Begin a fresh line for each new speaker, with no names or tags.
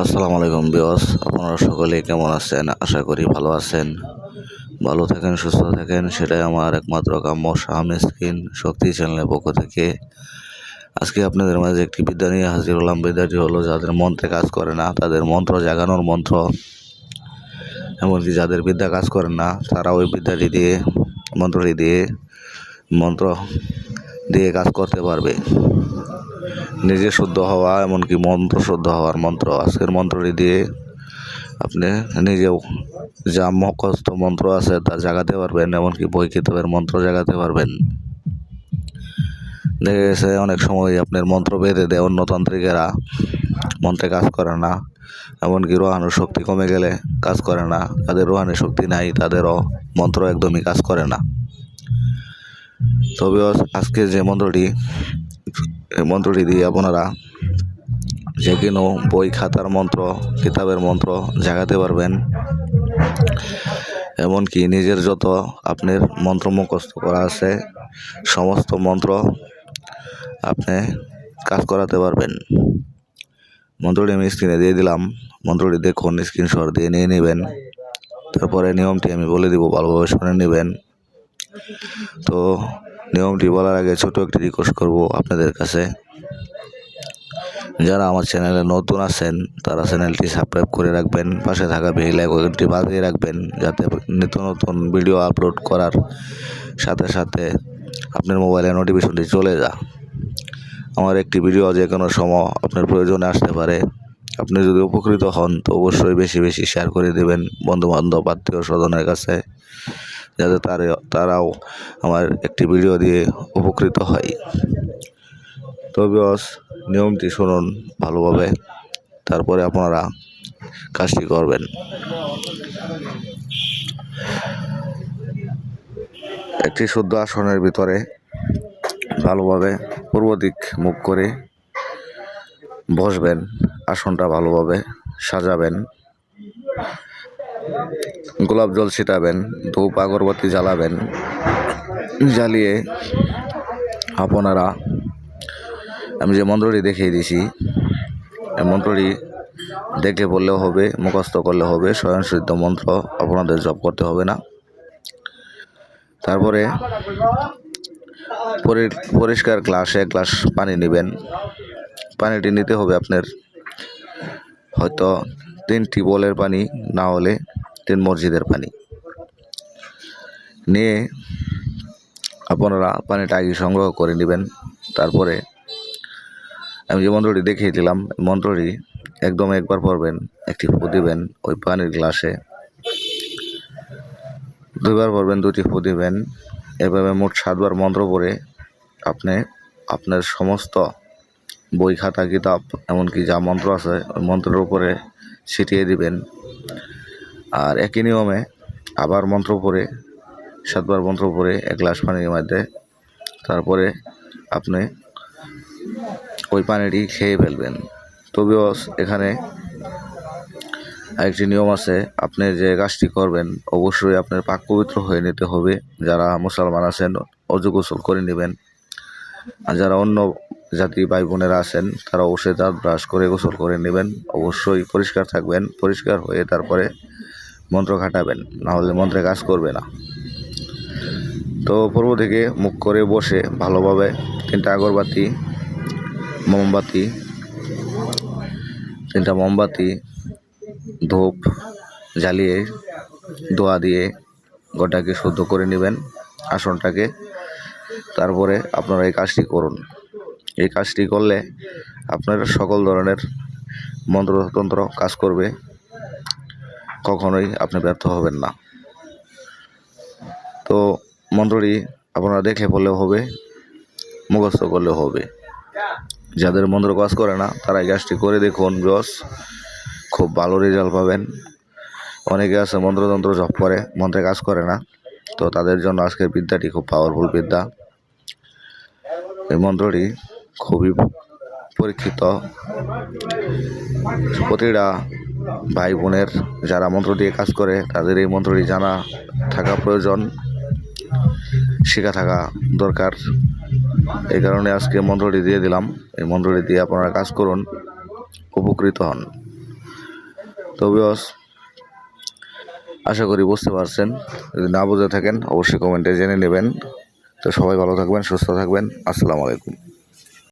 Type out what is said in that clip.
আসসালামু আলাইকুম বিয়স আপনারা সকলে কেমন আছেন? আশা করি ভালো আছেন। ভালো থাকেন, সুস্থ থাকেন, সেটাই আমার একমাত্র কাম্য শাহাম স্কিন শক্তি চ্যানেলের পক্ষ থেকে। আজকে আপনাদের মাঝে একটি বিদ্যা নিয়ে হাজির হলাম। বিদ্যাটি হলো, যাদের মন্ত্রে কাজ করে না, তাদের মন্ত্র জাগানোর মন্ত্র। এমনকি যাদের বিদ্যা কাজ করে না, তারা ওই বিদ্যাটি দিয়ে, মন্ত্রটি দিয়ে, মন্ত্র দিয়ে কাজ করতে পারবে। নিজে শুদ্ধ হওয়া, এমনকি মন্ত্র শুদ্ধ হওয়ার মন্ত্র, আজকের মন্ত্রটি দিয়ে আপনি নিজেও যা মুখস্থ মন্ত্র আছে তা জাগাতে পারবেন, এমনকি বই মন্ত্র জাগাতে পারবেন। দেখা গেছে অনেক সময় আপনার মন্ত্র বেঁধে দেয় অন্য তান্ত্রিকেরা, মন্ত্রে কাজ করে না, এমনকি রোহানোর শক্তি কমে গেলে কাজ করে না যাদের রোহানের শক্তি নাই, তাদেরও মন্ত্র একদমই কাজ করে না। তবে আজকে যে মন্ত্রটি মন্ত্রটি দিয়ে আপনারা যে কোনো বই, খাতার মন্ত্র, কিতাবের মন্ত্র জাগাতে পারবেন। এমনকি নিজের যত আপনার মন্ত্র মুখস্থ করা আছে, সমস্ত মন্ত্র আপনি কাজ করাতে পারবেন। মন্ত্রটি আমি স্ক্রিনে দিয়ে দিলাম। মন্ত্রটি দেখুন স্ক্রিনশট দিয়ে নিয়ে নেবেন। তারপরে নিয়মটি আমি বলে দিব, ভালোভাবে শুনে নেবেন। তো নিয়মটি বলার আগে ছোট একটি রিকোয়েস্ট করব আপনাদের কাছে। যারা আমার চ্যানেলে নতুন আছেন, তারা চ্যানেলটি সাবস্ক্রাইব করে রাখবেন, পাশে থাকা বেল আইকনটি বাজিয়ে রাখবেন, যাতে নিত্য নতুন ভিডিও আপলোড করার সাথে সাথে আপনার মোবাইলে নোটিফিকেশনটি চলে যা আমার একটি ভিডিও যে কোনো সময় আপনার প্রয়োজনে আসতে পারে। আপনি যদি উপকৃত হন, তো অবশ্যই বেশি বেশি শেয়ার করে দেবেন বন্ধু বান্ধব আত্মীয় স্বজনের কাছে। যাতে তার, তারাও আমার একটি ভিডিও দিয়ে উপকৃত হয়। তবে নিয়মটি শুনুন ভালোভাবে, তারপরে আপনারা কাজটি করবেন। একটি শুদ্ধ আসনের ভিতরে ভালোভাবে পূর্ব দিক মুখ করে বসবেন, আসনটা ভালোভাবে সাজাবেন। গোলাপ জল ছিটাবেন, ধূপ, আগরবাতি জ্বালাবেন, জ্বালিয়ে আপনারা, আমি যে মন্ত্রটি দেখিয়ে দিছি মন্ত্রটি দেখে বললেও হবে, মুখস্থ করলে হবে, স্বয়ংসিদ্ধ মন্ত্র আপনাদের জপ করতে হবে না। তারপরে পরি- পরিষ্কার গ্লাসে গ্লাস পানি নেবেন। পানিটি নিতে হবে আপনার হয়তো তিনটি টিউবওয়েলের পানি না হলে তিন মসজিদের পানি। নিয়ে আপনারা পানিটা আগে সংগ্রহ করে নেবেন। তারপরে আমি যে মন্ত্রটি দেখিয়ে দিলাম মন্ত্রটি একদম একবার পড়বেন, একটি ফু দিবেন, ওই পানির গ্লাসে দুইবার পড়বেন দুটি ফু দিবেন। এভাবে মোট সাতবার মন্ত্র পড়ে আপনি আপনার সমস্ত বই, খাতা, কিতাব, এমনকি যা মন্ত্র আছে, ওই মন্ত্রের উপরে ছিটিয়ে দিবেন। আর একই নিয়মে আবার মন্ত্র পড়ে, সাতবার মন্ত্র পড়ে, এক গ্লাস পানির মধ্যে তারপরে আপনি ওই পানিটি খেয়ে ফেলবেন। তবেও এখানে আরেকটি নিয়ম আছে, আপনি যে কাজটি করবেন, অবশ্যই আপনার পাক পবিত্র হয়ে নিতে হবে। যারা মুসলমান আছেন, অজু গোসল করে নেবেন। আর যারা অন্য জাতি ভাই বোনেরা আছেন, তারা অবশ্যই দাঁত ব্রাশ করে গোসল করে নেবেন। অবশ্যই পরিষ্কার থাকবেন, পরিষ্কার হয়ে তারপরে মন্ত্র খাটাবেন না হলে মন্ত্রে কাজ করবে না। তো পূর্ব থেকে মুখ করে বসে ভালোভাবে তিনটা আগরবাতি, মোমবাতি, তিনটা মোমবাতি, ধূপ জ্বালিয়ে দোয়া দিয়ে গোটাকে শুদ্ধ করে নেবেন, আসনটাকে। তারপরে আপনারা এই কাজটি করুন। এই কাজটি করলে আপনার সকল ধরনের মন্ত্রতন্ত্র কাজ করবে। কখনোই আপনি ব্যর্থ হবেন না। তো মন্ত্রটি আপনারা দেখে বললেও হবে, মুখস্থ করলেও হবে। যাদের মন্ত্র কাজ করে না, তারা এই করে দেখুন, বস। খুব ভালো রেজাল্ট পাবেন। অনেকে আছে মন্ত্রতন্ত্র জপ করে, মন্ত্রে কাজ করে না। তো তাদের জন্য আজকের বিদ্যাটি খুব পাওয়ারফুল বিদ্যা। এই মন্ত্রটি খুবই পরীক্ষিত। প্রতিটা ভাই বোনের যারা মন্ত্র দিয়ে কাজ করে, তাদের এই মন্ত্রটি জানা থাকা প্রয়োজন, শেখা থাকা দরকার। এই কারণে আজকে মন্ত্রটি দিয়ে দিলাম। এই মন্ত্রটি দিয়ে আপনারা কাজ করুন, উপকৃত হন। তো বিয়স আশা করি বুঝতে পারছেন। যদি না বুঝে থাকেন, অবশ্যই কমেন্টে জেনে নেবেন। তো সবাই ভালো থাকবেন, সুস্থ থাকবেন। আসসালামু আলাইকুম।